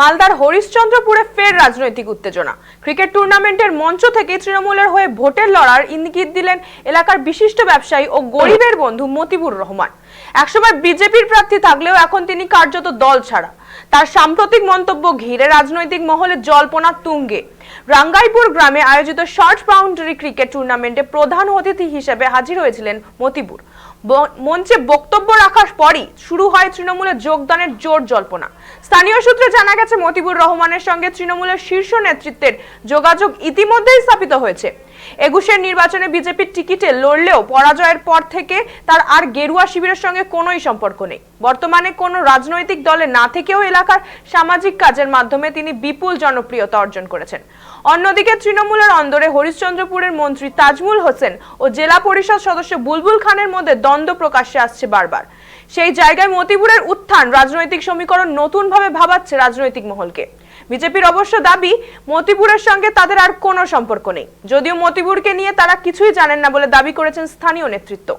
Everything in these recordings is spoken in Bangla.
মালদার হরিশ্চন্দ্রপুরে ফের রাজনৈতিক উত্তেজনা। ক্রিকেট টুর্নামেন্টের মঞ্চ থেকে তৃণমূলের হয়ে ভোটের লড়ার ইঙ্গিত দিলেন এলাকার বিশিষ্ট ব্যবসায়ী ও গরিবের বন্ধু মতিবুর রহমান। একসময় বিজেপির প্রার্থী থাকলেও এখন তিনি কার্যত দল ছাড়া। তার সাম্প্রতিক মন্তব্য ঘিরে রাজনৈতিক মহলে জল্পনা তুঙ্গে। রাঙ্গাইপুর গ্রামে আয়োজিত শর্ট বাউন্ডারি ক্রিকেট টুর্নামেন্টে প্রধান অতিথি হিসেবে হাজির হয়েছিলেন মতিবুর। মঞ্চে বক্তব্য রাখার পরই শুরু হয় তৃণমূলের যোগদানের জোর জল্পনা। স্থানীয় সূত্রে জানা গেছে, মতিবুর রহমানের সঙ্গে তৃণমূলের শীর্ষ নেতৃত্বের যোগাযোগ ইতিমধ্যেই স্থাপিত হয়েছে। একুশের নির্বাচনে বিজেপির টিকিটে লড়লেও পরাজয়ের পর থেকে তার আর গেরুয়া শিবিরের সঙ্গে কোনোই সম্পর্ক নেই। বর্তমানে কোনো রাজনৈতিক দলে না থেকেও এলাকার সামাজিক কাজের মাধ্যমে তিনি বিপুল জনপ্রিয়তা অর্জন করেছেন। অন্যদিকে তৃণমূলের অন্দরে হরিশ্চন্দ্রপুরের মন্ত্রী তাজমুল হোসেন ও জেলা পরিষদ সদস্য বুলবুল খানের মধ্যে দ্বন্দ্ব প্রকাশ্যে আসছে বারবার। সেই জায়গায় মতিপুরের উত্থান রাজনৈতিক সমীকরণ নতুনভাবে ভাবাচ্ছে রাজনৈতিক মহলকে। বিজেপির অবশ্য দাবি, মতিপুরের সঙ্গে তাদের আর কোনো সম্পর্ক নেই। যদিও মতিপুরকে নিয়ে তারা কিছুই জানেন না বলে দাবি করেছেন স্থানীয় নেতৃত্ব।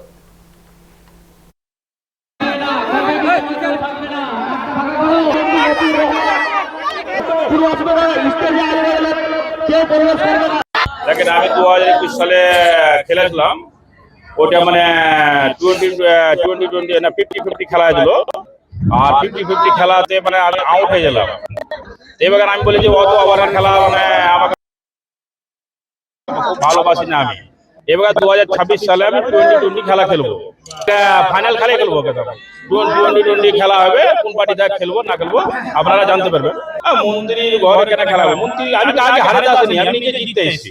দেখেন, আমি দু হাজার একুশ সালে খেলেছিলাম। ওটা মানে twenty twenty twenty fifty fifty খেলা হয়েছিল। আর ফিফটি ফিফটি খেলাতে মানে আমি আউট হয়ে গেলাম। এবার আমি বলি যে অত ওভারের খেলা মানে ভালোবাসি না আমি। এবার দু হাজার ছাব্বিশ সালে আমি টোয়েন্টি টোয়েন্টি খেলা খেলব। ফাইনাল খেলাই খেলব টোয়েন্টি টোয়েন্টি খেলা হবে, কোন পার্টিতে খেলব, না খেলব, আপনারা জানতে পারবেন। মন্ত্রী ঘরে কেন খেলা হবে। মন্ত্রী আমি তো আগে হারাতে আসিনি, আমি নিজে জিততে এসেছি।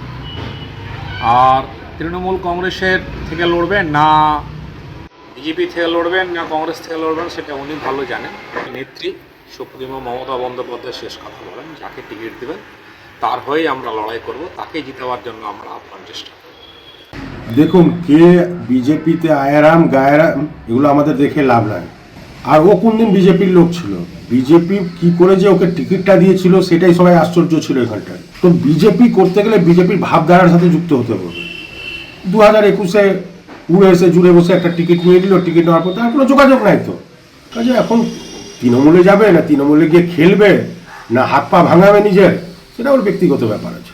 আর তৃণমূল কংগ্রেসের থেকে লড়বেন না বিজেপি থেকে লড়বেন না কংগ্রেস থেকে লড়বেন, সেটা উনি ভালো জানেন। নেত্রী সুপ্রিমো মমতা বন্দ্যোপাধ্যায় শেষ কথা বলেন, যাকে টিকিট দেবেন, তার হয়েই আমরা লড়াই করব, তাকে জিতাবার জন্য আমরা আপ্রাণ চেষ্টা দেখুন, কে বিজেপিতে আয়ারাম, গায়ারাম, এগুলো আমাদের দেখে লাভ নাই। আর ও কোন দিন বিজেপির লোক ছিল? বিজেপি কি করে যে ওকে টিকিটটা দিয়েছিল সেটাই সবাই আশ্চর্য ছিল এখানটায়। তো বিজেপি করতে গেলে বিজেপির ভাবধারার সাথে যুক্ত হতে হবে। দু হাজার একুশে উড়ে এসে জুড়ে বসে একটা টিকিট নিয়ে নিল, টিকিট নেওয়ার পর তার কোনো যোগাযোগ নাই তো। কাজে এখন তৃণমূলে যাবে না, তৃণমূলে গিয়ে খেলবে, না হাত পা ভাঙাবে নিজের, সেটা ওর ব্যক্তিগত ব্যাপার আছে।